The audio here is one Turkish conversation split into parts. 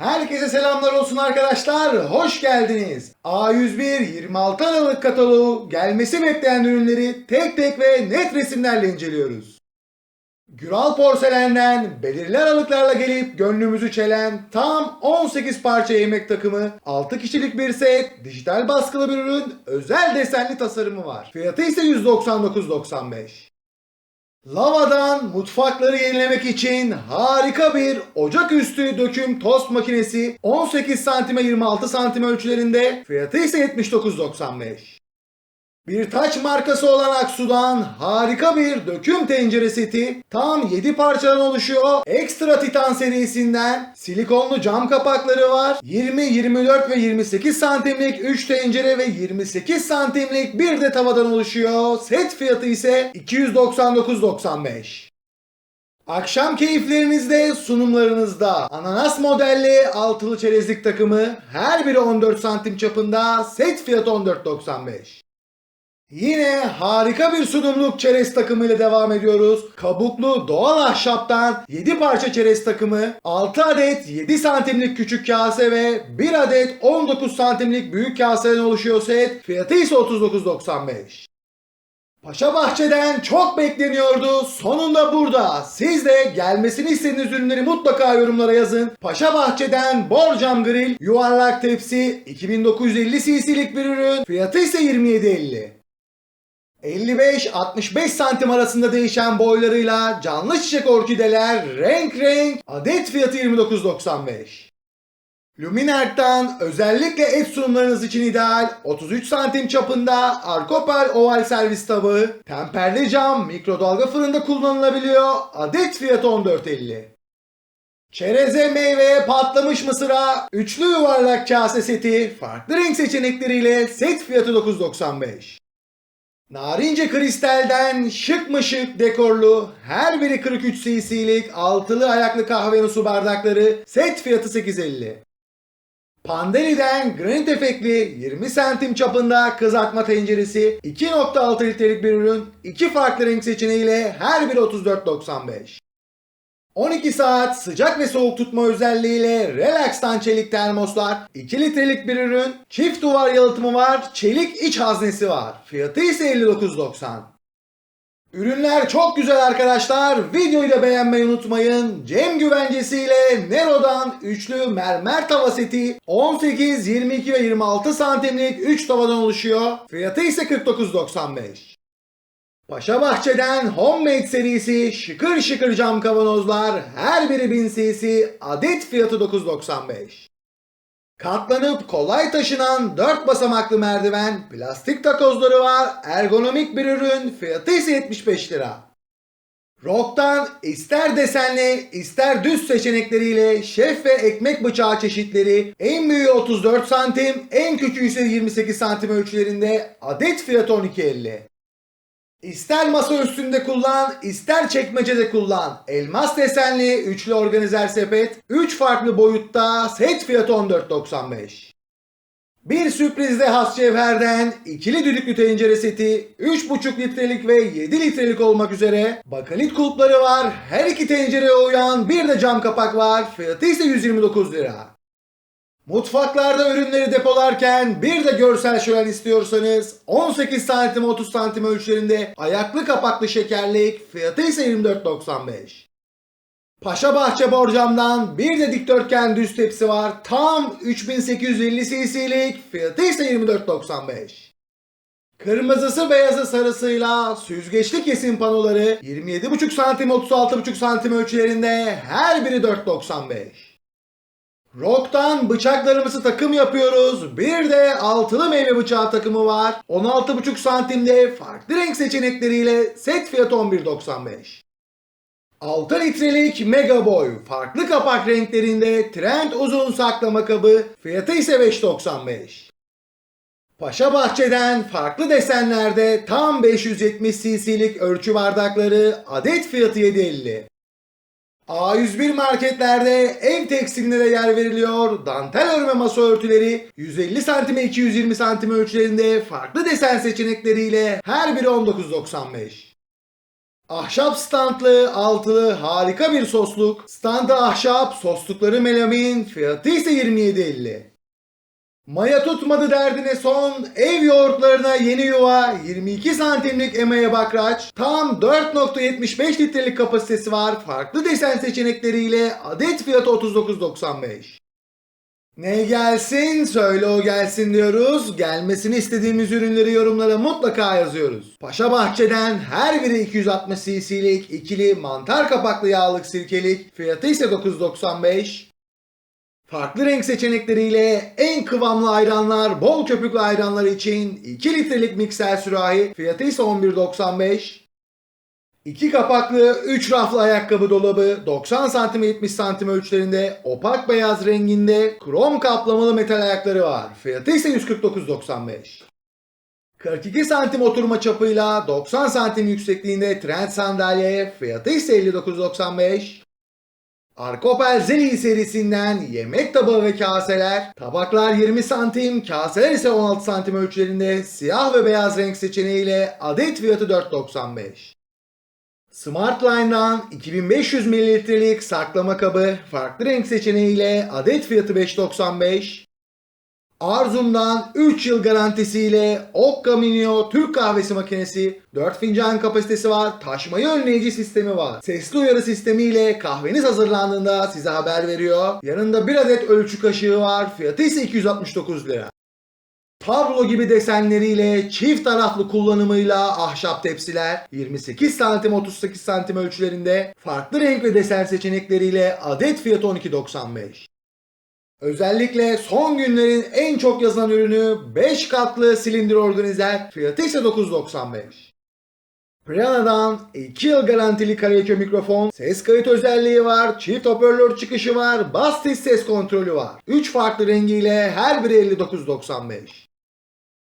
Herkese selamlar olsun arkadaşlar. Hoş geldiniz. A101 26 Aralık kataloğu gelmesi bekleyen ürünleri tek tek ve net resimlerle inceliyoruz. Güral Porselen'den belirli aralıklarla gelip gönlümüzü çelen tam 18 parça yemek takımı, 6 kişilik bir set, dijital baskılı bir ürün, özel desenli tasarımı var. Fiyatı ise 199.95. Lava'dan mutfakları yenilemek için harika bir ocaküstü döküm tost makinesi 18 santime 26 santim ölçülerinde fiyatı ise 79.95. Bir taç markası olan Aksu'dan harika bir döküm tencere seti tam 7 parçadan oluşuyor. Ekstra Titan serisinden silikonlu cam kapakları var. 20, 24 ve 28 santimlik 3 tencere ve 28 santimlik bir de tavadan oluşuyor. Set fiyatı ise 299.95. Akşam keyiflerinizde, sunumlarınızda ananas modelli altılı çerezlik takımı her biri 14 santim çapında set fiyatı 14.95. Yine harika bir sunumluk çerez takımıyla devam ediyoruz. Kabuklu doğal ahşaptan 7 parça çerez takımı, 6 adet 7 santimlik küçük kase ve 1 adet 19 santimlik büyük kaseden oluşuyor set. Fiyatı ise 39.95. Paşa Bahçe'den çok bekleniyordu. Sonunda burada. Siz de gelmesini istediğiniz ürünleri mutlaka yorumlara yazın. Paşa Bahçe'den borcam grill, yuvarlak tepsi, 2950 cc'lik bir ürün. Fiyatı ise 27.50. 55-65 santim arasında değişen boylarıyla canlı çiçek orkideler renk renk adet fiyatı 29.95. Luminert'tan özellikle et sunumlarınız için ideal 33 santim çapında Arkopel oval servis tabağı temperli cam mikrodalga fırında kullanılabiliyor adet fiyatı 14.50. Çereze meyveye patlamış mısıra üçlü yuvarlak kase seti farklı renk seçenekleriyle set fiyatı 9.95. Narince kristalden şık mı şık dekorlu her biri 43 cc'lik altılı ayaklı kahve su bardakları set fiyatı 8.50. Pandeli'den granit efektli 20 santim çapında kızartma tenceresi 2.6 litrelik bir ürün iki farklı renk seçeneğiyle her biri 34.95. 12 saat sıcak ve soğuk tutma özelliğiyle Relax'tan çelik termoslar, 2 litrelik bir ürün, çift duvar yalıtımı var, çelik iç haznesi var. Fiyatı ise 59.90. Ürünler çok güzel arkadaşlar. Videoyu da beğenmeyi unutmayın. Cem güvencesiyle Nero'dan üçlü mermer tava seti 18, 22 ve 26 santimlik 3 tavadan oluşuyor. Fiyatı ise 49.95. Paşa Bahçe'den Homemade serisi şıkır şıkır cam kavanozlar her biri 1000 cc adet fiyatı 9.95. Katlanıp kolay taşınan 4 basamaklı merdiven plastik takozları var ergonomik bir ürün fiyatı ise 75 lira. Rock'tan ister desenli ister düz seçenekleriyle şef ve ekmek bıçağı çeşitleri en büyüğü 34 santim en küçüğü ise 28 santim ölçülerinde adet fiyatı 12.50. İster masa üstünde kullan, ister çekmecede kullan. Elmas desenli üçlü organizer sepet 3 farklı boyutta set fiyatı 14.95. Bir sürprizde has cevherden ikili düdüklü tencere seti 3,5 litrelik ve 7 litrelik olmak üzere bakalit kulpları var. Her iki tencereye uyan bir de cam kapak var. Fiyatı ise 129 lira. Mutfaklarda ürünleri depolarken bir de görsel şölen istiyorsanız 18 santim 30 santim ölçülerinde ayaklı kapaklı şekerlik fiyatı ise 24.95. Paşa Bahçe borcamdan bir de dikdörtgen düz tepsi var. Tam 3850 cc'lik fiyatı ise 24.95. Kırmızısı beyazı sarısıyla süzgeçli kesim panoları 27,5 santim 36,5 santim ölçülerinde her biri 4.95. Rock'tan bıçaklarımızı takım yapıyoruz. Bir de altılı meyve bıçağı takımı var. 16,5 santimde farklı renk seçenekleriyle set fiyatı 11.95. 6 litrelik Mega Boy farklı kapak renklerinde trend uzun saklama kabı fiyatı ise 5.95. Paşa Bahçe'den farklı desenlerde tam 570 cc'lik ölçü bardakları adet fiyatı 7.50. A101 marketlerde ev tekstiline de yer veriliyor. Dantel örme masa örtüleri 150 santime 220 santim ölçülerinde farklı desen seçenekleriyle her biri 19.95. Ahşap standlı, altılı harika bir sosluk. Standı ahşap, soslukları melamin, fiyatı ise 27.50. Maya tutmadı derdine son, ev yoğurtlarına yeni yuva, 22 santimlik emeğe bakraç, tam 4.75 litrelik kapasitesi var, farklı desen seçenekleriyle adet fiyatı 39.95. Ne gelsin söyle o gelsin diyoruz. Gelmesini istediğimiz ürünleri yorumlara mutlaka yazıyoruz. Paşa Bahçe'den her biri 260 cc'lik ikili mantar kapaklı yağlık sirkelik fiyatı ise 9.95. Farklı renk seçenekleriyle en kıvamlı ayranlar, bol köpüklü ayranlar için 2 litrelik mikser sürahi fiyatı ise 11.95. 2 kapaklı 3 raflı ayakkabı dolabı 90 santim 70 santim ölçülerinde opak beyaz renginde krom kaplamalı metal ayakları var. Fiyatı ise 149.95. 42 santim oturma çapıyla 90 santim yüksekliğinde trend sandalye fiyatı ise 59.95. Arkopel Zeli serisinden yemek tabağı ve kaseler, tabaklar 20 santim, kaseler ise 16 santim ölçülerinde siyah ve beyaz renk seçeneğiyle adet fiyatı 4.95. Smartline'dan 2500 mililitrelik saklama kabı farklı renk seçeneğiyle adet fiyatı 5.95. Arzum'dan 3 yıl garantisiyle Okka Minio Türk kahvesi makinesi 4 fincan kapasitesi var. Taşmayı önleyici sistemi var. Sesli uyarı sistemiyle kahveniz hazırlandığında size haber veriyor. Yanında bir adet ölçü kaşığı var. Fiyatı ise 269 lira. Tablo gibi desenleriyle çift taraflı kullanımıyla ahşap tepsiler 28 santim 38 santim ölçülerinde farklı renk ve desen seçenekleriyle adet fiyatı 12.95. Özellikle son günlerin en çok yazılan ürünü 5 katlı silindir organizer fiyatı ise 9.95. Priyana'dan 2 yıl garantili karaoke mikrofon, ses kayıt özelliği var, çift hoparlör çıkışı var, bas ses kontrolü var. 3 farklı rengiyle her biri 59.95.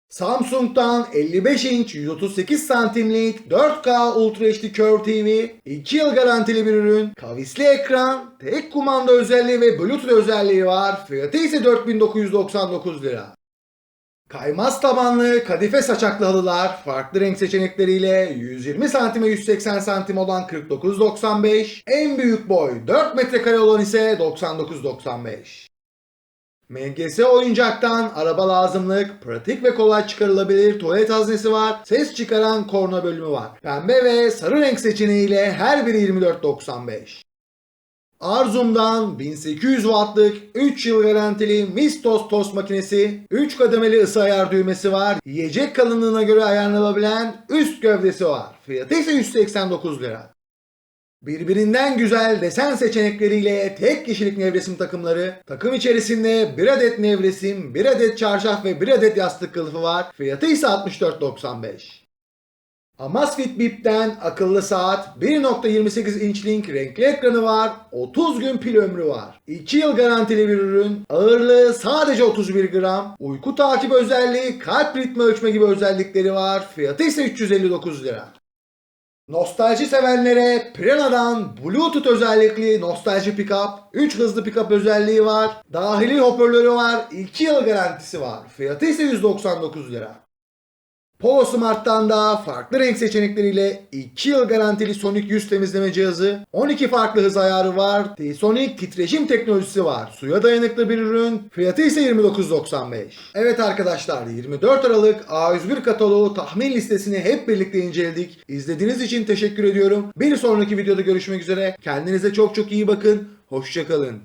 Samsung'dan 55 inç 138 santimlik 4K Ultra HD Curve TV 2 yıl garantili bir ürün. Kavisli ekran, tek kumanda özelliği ve Bluetooth özelliği var. Fiyatı ise 4999 lira. Kaymaz tabanlı kadife saçaklı halılar farklı renk seçenekleriyle 120 santime 180 santim olan 49.95 en büyük boy 4 metrekare olan ise 99.95 MGS oyuncaktan araba lazımlık, pratik ve kolay çıkarılabilir tuvalet haznesi var, ses çıkaran korna bölümü var. Pembe ve sarı renk seçeneğiyle her biri 24.95. Arzum'dan 1800 wattlık 3 yıl garantili Mistos tost makinesi, 3 kademeli ısı ayar düğmesi var, yiyecek kalınlığına göre ayarlanabilen üst gövdesi var. Fiyatı ise 189 lira. Birbirinden güzel desen seçenekleriyle tek kişilik nevresim takımları, takım içerisinde bir adet nevresim, bir adet çarşaf ve bir adet yastık kılıfı var. Fiyatı ise 64.95. Amazfit Bip'ten akıllı saat, 1.28 inçlik renkli ekranı var, 30 gün pil ömrü var. 2 yıl garantili bir ürün, ağırlığı sadece 31 gram, uyku takip özelliği, kalp ritmi ölçme gibi özellikleri var, fiyatı ise 359 lira. Nostalji sevenlere Piranha'dan Bluetooth özellikli nostalji pickup, 3 hızlı pickup özelliği var, dahili hoparlörü var, 2 yıl garantisi var. Fiyatı ise 199 lira. Polo Smart'tan da farklı renk seçenekleriyle 2 yıl garantili Sonic yüz temizleme cihazı, 12 farklı hız ayarı var, T-Sonic titreşim teknolojisi var, suya dayanıklı bir ürün, fiyatı ise 29.95. Evet arkadaşlar 24 Aralık A101 kataloğu tahmin listesini hep birlikte inceledik. İzlediğiniz için teşekkür ediyorum. Bir sonraki videoda görüşmek üzere. Kendinize çok çok iyi bakın. Hoşçakalın.